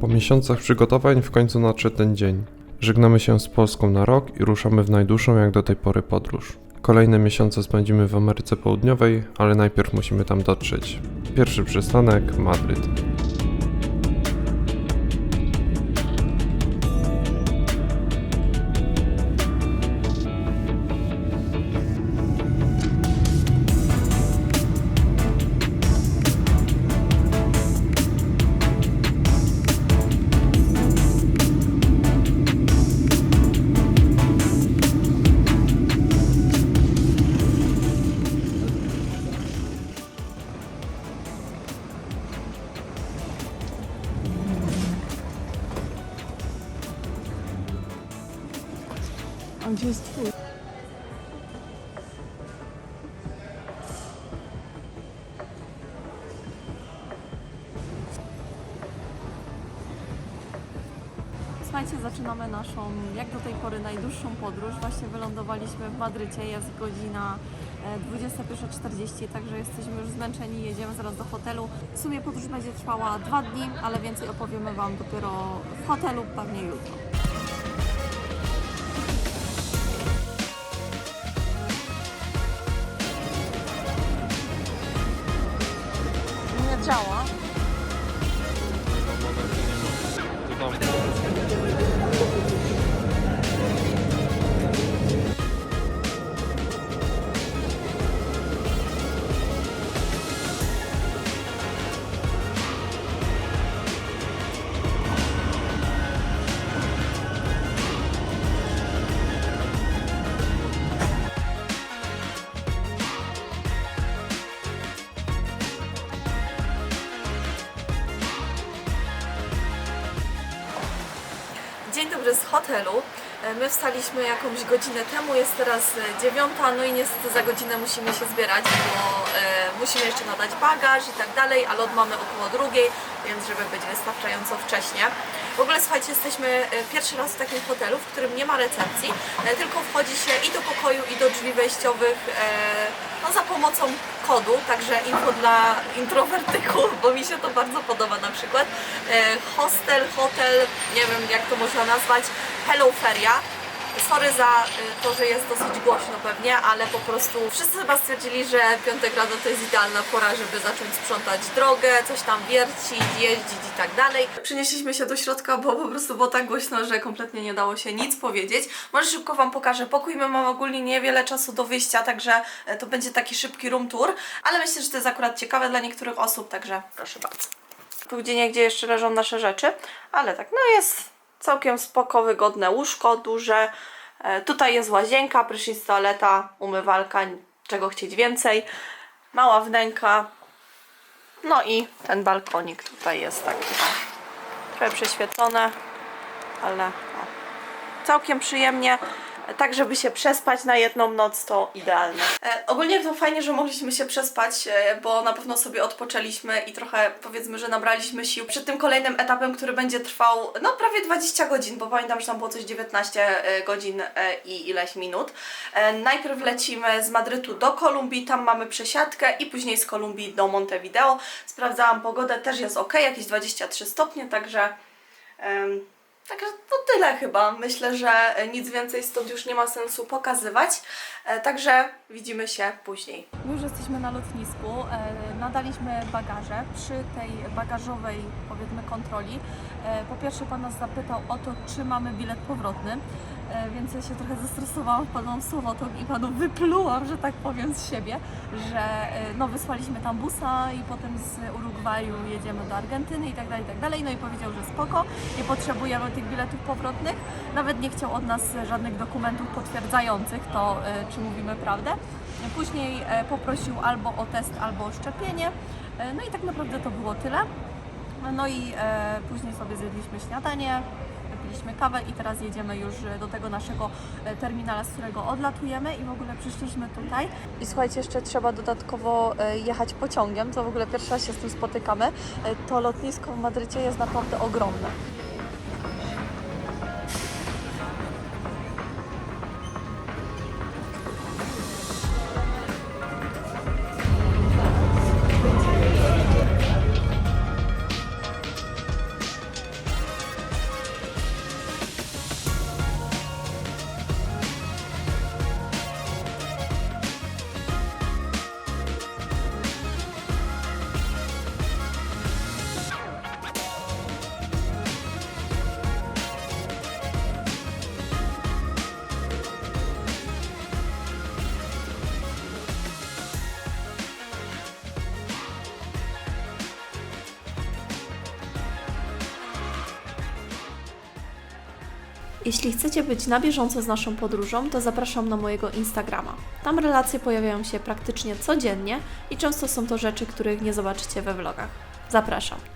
Po miesiącach przygotowań w końcu nadszedł ten dzień. Żegnamy się z Polską na rok i ruszamy w najdłuższą jak do tej pory podróż. Kolejne miesiące spędzimy w Ameryce Południowej, ale najpierw musimy tam dotrzeć. Pierwszy przystanek Madryt. Jest? Słuchajcie, zaczynamy naszą, jak do tej pory, najdłuższą podróż. Właśnie wylądowaliśmy w Madrycie, jest godzina e, 21.40, także jesteśmy już zmęczeni, jedziemy zaraz do hotelu. W sumie podróż będzie trwała dwa dni, ale więcej opowiemy Wam dopiero w hotelu, pewnie jutro. Dobry z hotelu. E, My wstaliśmy jakąś godzinę temu, jest teraz e, dziewiąta, no i niestety za godzinę musimy się zbierać, bo e, musimy jeszcze nadać bagaż i tak dalej, a lot mamy około drugiej, więc żeby być wystarczająco wcześnie. W ogóle słuchajcie, jesteśmy pierwszy raz w takim hotelu, w którym nie ma recepcji, tylko wchodzi się i do pokoju, i do drzwi wejściowych no, za pomocą kodu, także info dla introwertyków, bo mi się to bardzo podoba na przykład. E, hostel, hotel, nie wiem jak to można nazwać, Hello Feria. Sorry za y, to, że jest dosyć głośno pewnie, ale po prostu wszyscy chyba stwierdzili, że piątek rano to jest idealna pora, żeby zacząć sprzątać drogę, coś tam wiercić, jeździć i tak dalej. Przynieśliśmy się do środka, bo po prostu było tak głośno, że kompletnie nie dało się nic powiedzieć. Może szybko Wam pokażę pokój. My mamy ogólnie niewiele czasu do wyjścia, także e, to będzie taki szybki room tour, ale myślę, że to jest akurat ciekawe dla niektórych osób, także proszę bardzo. Tu gdzie niegdzie jeszcze leżą nasze rzeczy, ale tak, no jest całkiem spoko, wygodne łóżko, duże. E, Tutaj jest łazienka, prysznic, toaleta, umywalka, czego chcieć więcej. Mała wnęka. No i ten balkonik tutaj jest taki o, trochę przeświecone, ale o, całkiem przyjemnie. Tak, żeby się przespać na jedną noc, to idealne. E, ogólnie to fajnie, że mogliśmy się przespać, e, bo na pewno sobie odpoczęliśmy i trochę powiedzmy, że nabraliśmy sił przed tym kolejnym etapem, który będzie trwał no prawie 20 godzin, bo pamiętam, że tam było coś 19 e, godzin e, i ileś minut. E, najpierw lecimy z Madrytu do Kolumbii, tam mamy przesiadkę i później z Kolumbii do Montevideo. Sprawdzałam pogodę, też jest ok, jakieś 23 stopnie, także... em, Także to tyle chyba. Myślę, że nic więcej stąd już nie ma sensu pokazywać. E, Także widzimy się później. Już jesteśmy na lotnisku. E, Nadaliśmy bagaże. Przy tej bagażowej, powiedzmy, kontroli. e, Po pierwsze, pan nas zapytał o to, czy mamy bilet powrotny. E, Więc ja się trochę zestresowałam, wpadłam w słowo to i panu wyplułam, że tak powiem, z siebie, że e, no, wysłaliśmy tam busa i potem z Urugwaju jedziemy do Argentyny i tak dalej, i tak dalej. No i powiedział, że spoko, nie potrzebujemy tych biletów powrotnych. Nawet nie chciał od nas żadnych dokumentów potwierdzających to, e, czy mówimy prawdę. Później poprosił albo o test, albo o szczepienie. No i tak naprawdę to było tyle. No i później sobie zjedliśmy śniadanie, wypiliśmy kawę i teraz jedziemy już do tego naszego e, terminala, z którego odlatujemy i w ogóle przyszliśmy tutaj. I słuchajcie, jeszcze trzeba dodatkowo e, jechać pociągiem, to w ogóle pierwszy raz się z tym spotykamy. E, To lotnisko w Madrycie jest naprawdę ogromne. Jeśli chcecie być na bieżąco z naszą podróżą, to zapraszam na mojego Instagrama. Tam relacje pojawiają się praktycznie codziennie i często są to rzeczy, których nie zobaczycie we vlogach. Zapraszam.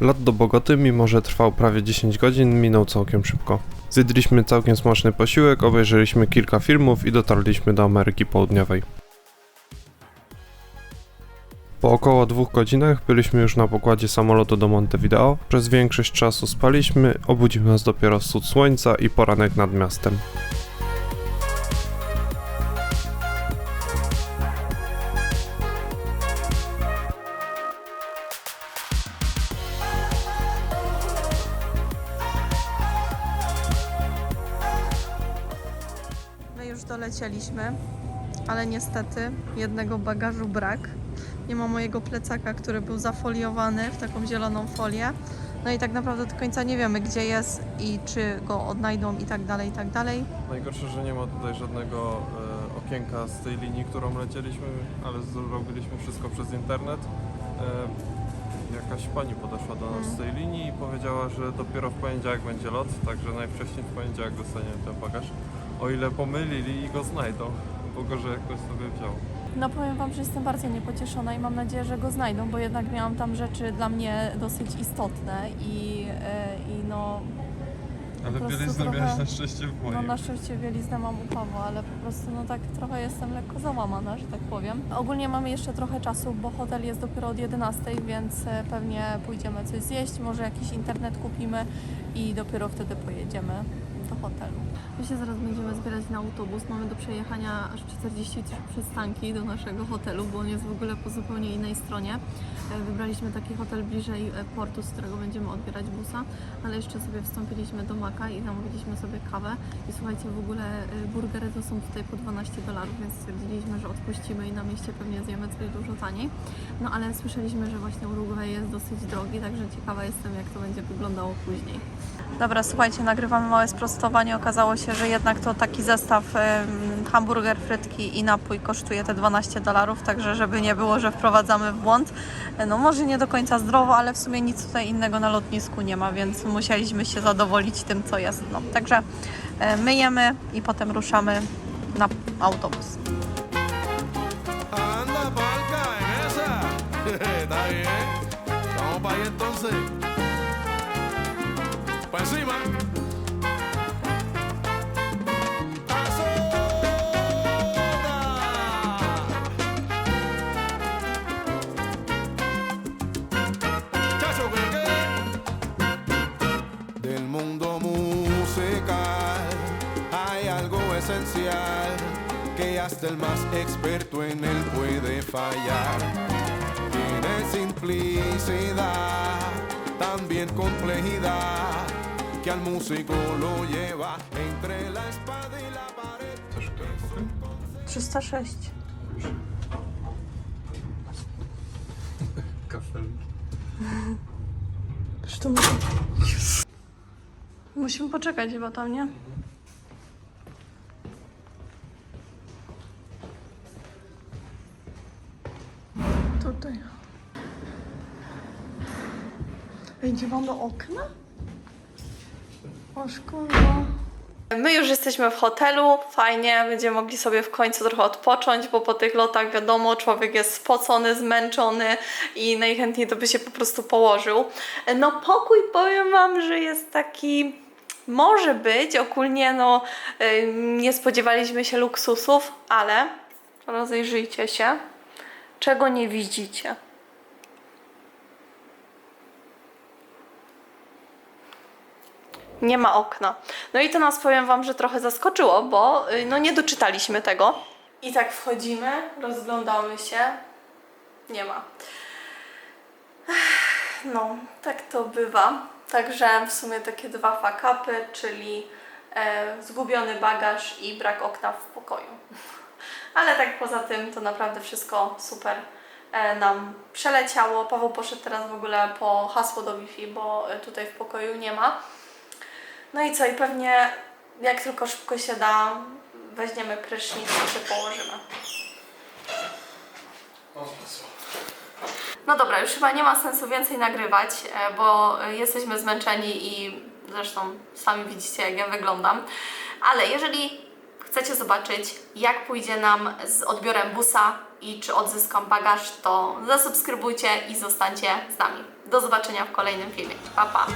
Lot do Bogoty, mimo że trwał prawie 10 godzin, minął całkiem szybko. Zjedliśmy całkiem smaczny posiłek, obejrzeliśmy kilka filmów i dotarliśmy do Ameryki Południowej. Po około dwóch godzinach byliśmy już na pokładzie samolotu do Montevideo. Przez większość czasu spaliśmy, obudził nas dopiero wschód słońca i poranek nad miastem. Już dolecieliśmy, ale niestety jednego bagażu brak. Nie ma mojego plecaka, który był zafoliowany w taką zieloną folię. No i tak naprawdę do końca nie wiemy, gdzie jest i czy go odnajdą i tak dalej, i tak dalej. Najgorsze, że nie ma tutaj żadnego e, okienka z tej linii, którą lecieliśmy, ale zrobiliśmy wszystko przez internet. E, jakaś pani podeszła do nas z tej linii i powiedziała, że dopiero w poniedziałek będzie lot, także najwcześniej w poniedziałek dostaniemy ten bagaż. O ile pomylili i go znajdą, bo gorzej jak ktoś sobie wziął. No powiem Wam, że jestem bardzo niepocieszona i mam nadzieję, że go znajdą, bo jednak miałam tam rzeczy dla mnie dosyć istotne i, e, i no, Ale bieliznę trochę- miałeś na szczęście w moim. no na szczęście bieliznę mam u Pawła, ale po prostu no tak trochę jestem lekko załamana, że tak powiem. Ogólnie mamy jeszcze trochę czasu, bo hotel jest dopiero od 11, więc e, pewnie pójdziemy coś zjeść, może jakiś internet kupimy i dopiero wtedy pojedziemy do hotelu. My się zaraz będziemy zbierać na autobus. Mamy do przejechania aż 43 przystanki do naszego hotelu, bo on jest w ogóle po zupełnie innej stronie. E, Wybraliśmy taki hotel bliżej e, portu, z którego będziemy odbierać busa, ale jeszcze sobie wstąpiliśmy do Maka i zamówiliśmy sobie kawę. I słuchajcie, w ogóle e, burgery to są tutaj po 12 dolarów, więc stwierdziliśmy, że odpuścimy i na mieście pewnie zjemy coś dużo taniej. No ale słyszeliśmy, że właśnie Uruguay jest dosyć drogi, także ciekawa jestem, jak to będzie wyglądało później. Dobra, słuchajcie, nagrywamy małe sprostowanie. Okazało się, że jednak to taki zestaw hamburger, frytki i napój kosztuje te 12 dolarów, także żeby nie było, że wprowadzamy w błąd. No może nie do końca zdrowo, ale w sumie nic tutaj innego na lotnisku nie ma, więc musieliśmy się zadowolić tym, co jest. No, także e, myjemy i potem ruszamy na autobus. Anda palca en esa. Pa' encima. Del mundo musical hay algo esencial que hasta el más experto en él puede fallar. Tiene simplicidad, también complejidad, que al músico lo lleva entre la espada y la pared. 306. Kafelki. Zresztą muszę... Musimy poczekać chyba tam, nie? Tutaj. Ej, gdzie mamy okna? O szkoda. My już jesteśmy w hotelu, fajnie, będziemy mogli sobie w końcu trochę odpocząć, bo po tych lotach wiadomo, człowiek jest spocony, zmęczony i najchętniej to by się po prostu położył. No pokój powiem Wam, że jest taki, może być, ogólnie no y, nie spodziewaliśmy się luksusów, ale rozejrzyjcie się, czego nie widzicie. Nie ma okna. No i to nas powiem Wam, że trochę zaskoczyło, bo y, no nie doczytaliśmy tego. I tak wchodzimy, rozglądamy się. Nie ma. No, tak to bywa. Także w sumie takie dwa fakapy, czyli e, zgubiony bagaż i brak okna w pokoju. Ale tak poza tym to naprawdę wszystko super e, nam przeleciało. Paweł poszedł teraz w ogóle po hasło do Wi-Fi, bo e, tutaj w pokoju nie ma. No i co, i pewnie jak tylko szybko się da, weźmiemy prysznic i się położymy. No dobra, już chyba nie ma sensu więcej nagrywać, e, bo jesteśmy zmęczeni i zresztą sami widzicie, jak ja wyglądam. Ale jeżeli chcecie zobaczyć, jak pójdzie nam z odbiorem busa i czy odzyskam bagaż, to zasubskrybujcie i zostańcie z nami. Do zobaczenia w kolejnym filmie. Pa, pa!